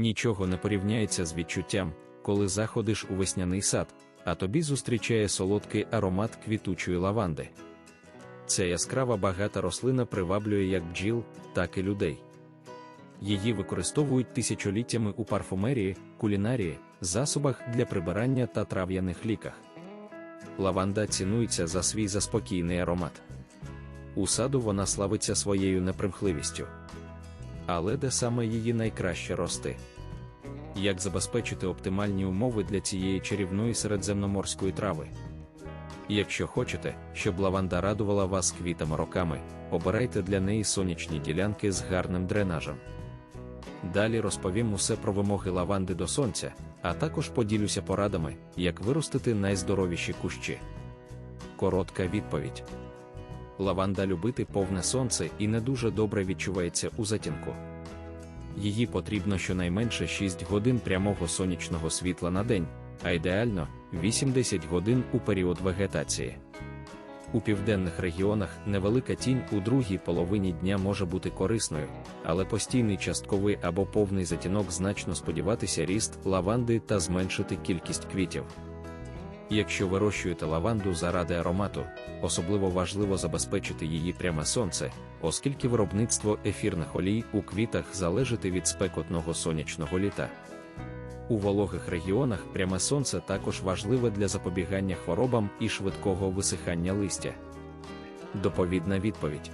Нічого не порівняється з відчуттям, коли заходиш у весняний сад, а тобі зустрічає солодкий аромат квітучої лаванди. Ця яскрава багата рослина приваблює як бджіл, так і людей. Її використовують тисячоліттями у парфумерії, кулінарії, засобах для прибирання та трав'яних ліках. Лаванда цінується за свій заспокійний аромат. У саду вона славиться своєю непримхливістю. Але де саме її найкраще рости? Як забезпечити оптимальні умови для цієї чарівної середземноморської трави? Якщо хочете, щоб лаванда радувала вас квітами роками, обирайте для неї сонячні ділянки з гарним дренажем. Далі розповім усе про вимоги лаванди до сонця, а також поділюся порадами, як виростити найздоровіші кущі. Коротка відповідь: лаванда любити повне сонце і не дуже добре відчувається у затінку. Її потрібно щонайменше 6 годин прямого сонячного світла на день, а ідеально 8-10 годин у період вегетації. У південних регіонах невелика тінь у другій половині дня може бути корисною, але постійний частковий або повний затінок значно сподіватися ріст лаванди та зменшити кількість квітів. Якщо вирощуєте лаванду заради аромату, особливо важливо забезпечити її пряме сонце, оскільки виробництво ефірних олій у квітах залежить від спекотного сонячного літа. У вологих регіонах пряме сонце також важливе для запобігання хворобам і швидкого висихання листя. Доповідна відповідь: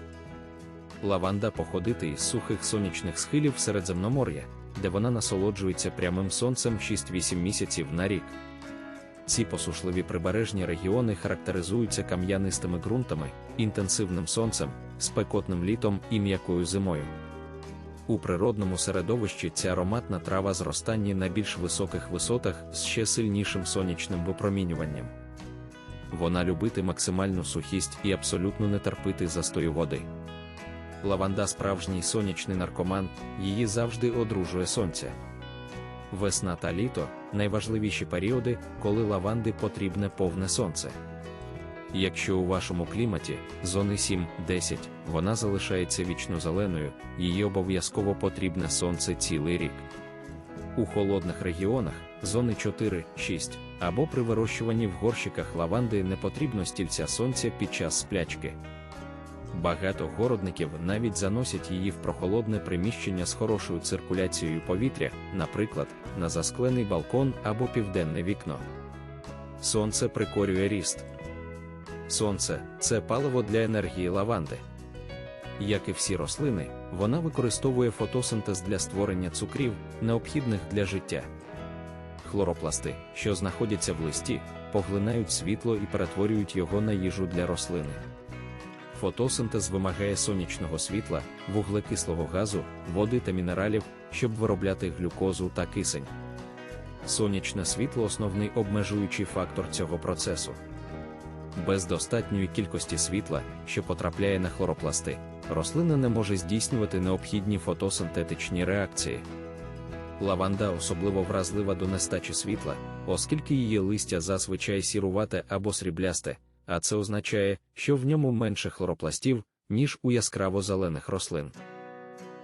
лаванда походити із сухих сонячних схилів Середземномор'я, де вона насолоджується прямим сонцем 6-8 місяців на рік. Ці посушливі прибережні регіони характеризуються кам'янистими ґрунтами, інтенсивним сонцем, спекотним літом і м'якою зимою. У природному середовищі ця ароматна трава зростання на більш високих висотах з ще сильнішим сонячним випромінюванням. Вона любити максимальну сухість і абсолютно не терпити застою води. Лаванда справжній сонячний наркоман, її завжди одружує сонце. Весна та літо найважливіші періоди, коли лаванди потрібне повне сонце. Якщо у вашому кліматі зони 7-10, вона залишається вічно зеленою, їй обов'язково потрібне сонце цілий рік. У холодних регіонах зони 4-6 або при вирощуванні в горщиках лаванди не потрібно стільця сонця під час сплячки. Багато городників навіть заносять її в прохолодне приміщення з хорошою циркуляцією повітря, наприклад, на засклений балкон або південне вікно. Сонце прикорює ріст. Сонце це паливо для енергії лаванди. Як і всі рослини, вона використовує фотосинтез для створення цукрів, необхідних для життя. Хлоропласти, що знаходяться в листі, поглинають світло і перетворюють його на їжу для рослини. Фотосинтез вимагає сонячного світла, вуглекислого газу, води та мінералів, щоб виробляти глюкозу та кисень. Сонячне світло основний обмежуючий фактор цього процесу. Без достатньої кількості світла, що потрапляє на хлоропласти, рослина не може здійснювати необхідні фотосинтетичні реакції. Лаванда особливо вразлива до нестачі світла, оскільки її листя зазвичай сірувате або сріблясте, а це означає, що в ньому менше хлоропластів, ніж у яскраво зелених рослин.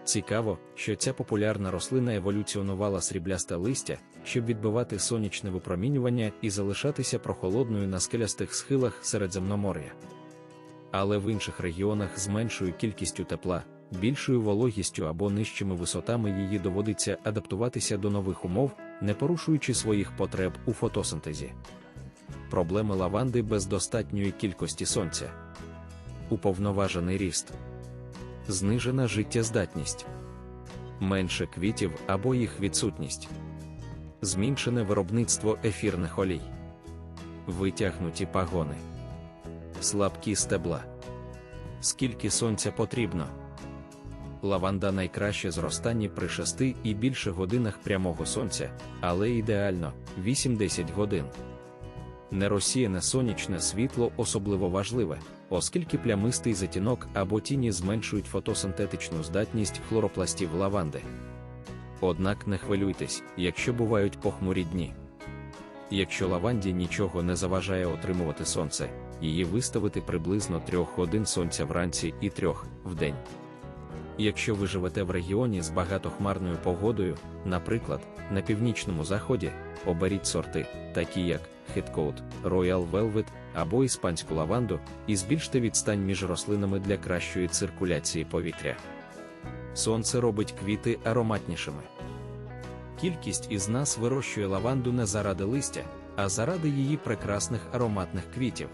Цікаво, що ця популярна рослина еволюціонувала сріблясте листя, щоб відбивати сонячне випромінювання і залишатися прохолодною на скелястих схилах Середземномор'я. Але в інших регіонах з меншою кількістю тепла, більшою вологістю або нижчими висотами її доводиться адаптуватися до нових умов, не порушуючи своїх потреб у фотосинтезі. Проблеми лаванди без достатньої кількості сонця, уповноважений ріст знижена життєздатність, менше квітів або їх відсутність, зміншене виробництво ефірних олій, витягнуті пагони, слабкі стебла. Скільки сонця потрібно? Лаванда найкраще зростання при 6 і більше годинах прямого сонця, але ідеально 8-10 годин. Нерозсіяне сонячне світло особливо важливе, оскільки плямистий затінок або тіні зменшують фотосинтетичну здатність хлоропластів лаванди. Однак не хвилюйтесь, якщо бувають похмурі дні. Якщо лаванді нічого не заважає отримувати сонце, її виставити приблизно 3 годин сонця вранці і 3 в день. Якщо ви живете в регіоні з багатохмарною погодою, наприклад, на північному заході, оберіть сорти, такі як Hitcoat, Royal Velvet або іспанську лаванду, і збільште відстань між рослинами для кращої циркуляції повітря. Сонце робить квіти ароматнішими. Кількість із нас вирощує лаванду не заради листя, а заради її прекрасних ароматних квітів.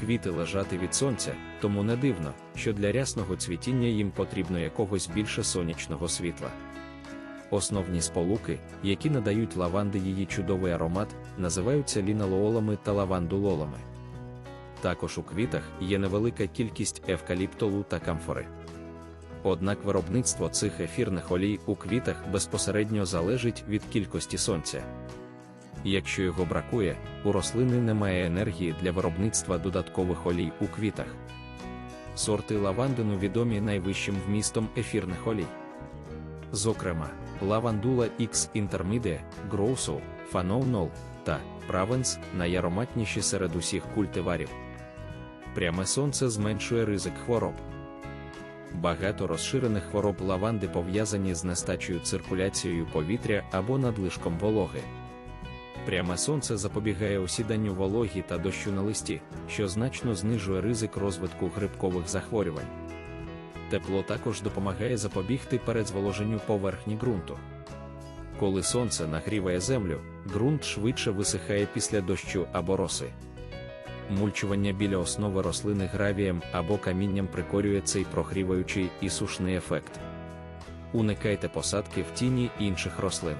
Квіти лежати від сонця, тому не дивно, що для рясного цвітіння їм потрібно якогось більше сонячного світла. Основні сполуки, які надають лаванди її чудовий аромат, називаються ліналоолами та лавандулолами. Також у квітах є невелика кількість евкаліптолу та камфори. Однак виробництво цих ефірних олій у квітах безпосередньо залежить від кількості сонця. Якщо його бракує, у рослини немає енергії для виробництва додаткових олій у квітах. Сорти лавандину відомі найвищим вмістом ефірних олій. Зокрема, лавандула X Intermediate, Grosso, Phenomenal та Pravens найароматніші серед усіх культиварів. Пряме сонце зменшує ризик хвороб. Багато розширених хвороб лаванди пов'язані з нестачею циркуляцією повітря або надлишком вологи. Пряме сонце запобігає осіданню вологі та дощу на листі, що значно знижує ризик розвитку грибкових захворювань. Тепло також допомагає запобігти передзволоженню поверхні ґрунту. Коли сонце нагріває землю, ґрунт швидше висихає після дощу або роси. Мульчування біля основи рослини гравієм або камінням прикорює цей прогріваючий і сушний ефект. Уникайте посадки в тіні інших рослин.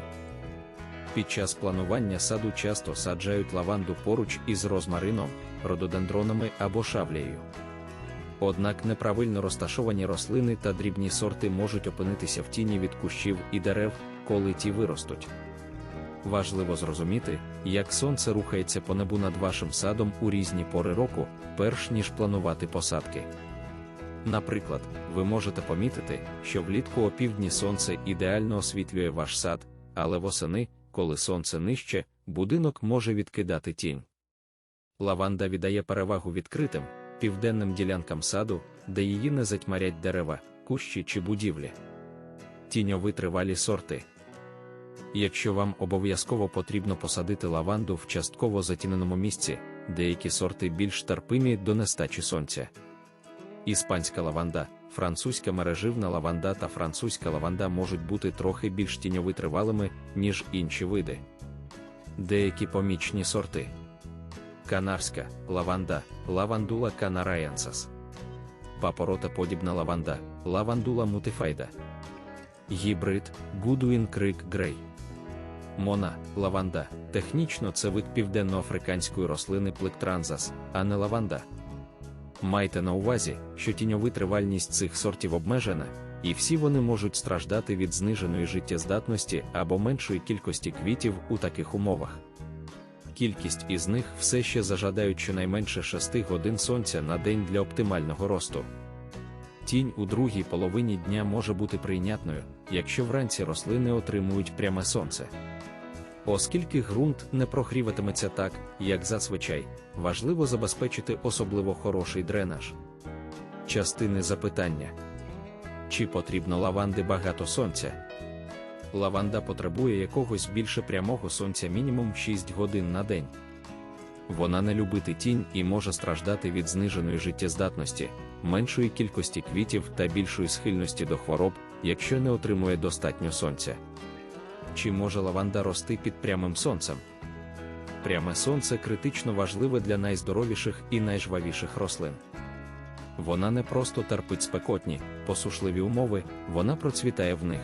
Під час планування саду часто саджають лаванду поруч із розмарином, рододендронами або шавлею. Однак неправильно розташовані рослини та дрібні сорти можуть опинитися в тіні від кущів і дерев, коли ті виростуть. Важливо зрозуміти, як сонце рухається по небу над вашим садом у різні пори року, перш ніж планувати посадки. Наприклад, ви можете помітити, що влітку опівдні сонце ідеально освітлює ваш сад, але восени, коли сонце нижче, будинок може відкидати тінь. Лаванда віддає перевагу відкритим, південним ділянкам саду, де її не затьмарять дерева, кущі чи будівлі. Тіньові тривалі сорти. Якщо вам обов'язково потрібно посадити лаванду в частково затіненому місці, деякі сорти більш терпимі до нестачі сонця. Іспанська лаванда, французька мереживна лаванда та французька лаванда можуть бути трохи більш тіньовитривалими, ніж інші види. Деякі помічні сорти. Канарська лаванда, лавандула канараянсас. Папоротоподібна лаванда, лавандула мутифайда. Гібрид Гудуін Крик Грей. Мона, лаванда. Технічно це вид південноафриканської рослини плектранзас, а не лаванда. Майте на увазі, що тіньовитривальність цих сортів обмежена, і всі вони можуть страждати від зниженої життєздатності або меншої кількості квітів у таких умовах. Кількість із них все ще зажадають щонайменше 6 годин сонця на день для оптимального росту. Тінь у другій половині дня може бути прийнятною, якщо вранці рослини отримують пряме сонце. Оскільки ґрунт не прогріватиметься так, як зазвичай, важливо забезпечити особливо хороший дренаж. Частини запитання: чи потрібно лаванди багато сонця? Лаванда потребує якогось більше прямого сонця мінімум 6 годин на день. Вона не любить тінь і може страждати від зниженої життєздатності, меншої кількості квітів та більшої схильності до хвороб, якщо не отримує достатньо сонця. Чи може лаванда рости під прямим сонцем? Пряме сонце критично важливе для найздоровіших і найжвавіших рослин. Вона не просто терпить спекотні, посушливі умови, вона процвітає в них.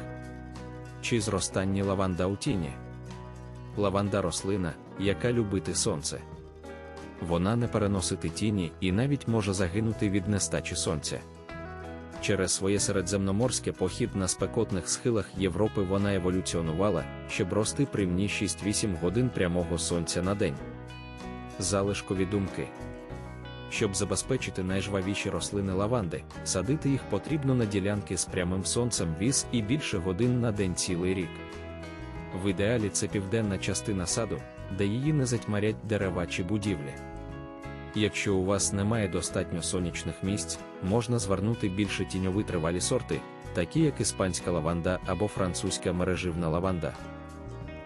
Чи зростання лаванда у тіні? Лаванда рослина, яка любити сонце. Вона не переносить тіні і навіть може загинути від нестачі сонця. Через своє середземноморське похід на спекотних схилах Європи вона еволюціонувала, щоб рости при мні 6-8 годин прямого сонця на день. Залишкові думки. Щоб забезпечити найжвавіші рослини лаванди, садити їх потрібно на ділянки з прямим сонцем віз і більше годин на день цілий рік. В ідеалі це південна частина саду, де її не затьмарять дерева чи будівлі. Якщо у вас немає достатньо сонячних місць, можна звернути більше тіньовитривалі сорти, такі як іспанська лаванда або французька мереживна лаванда.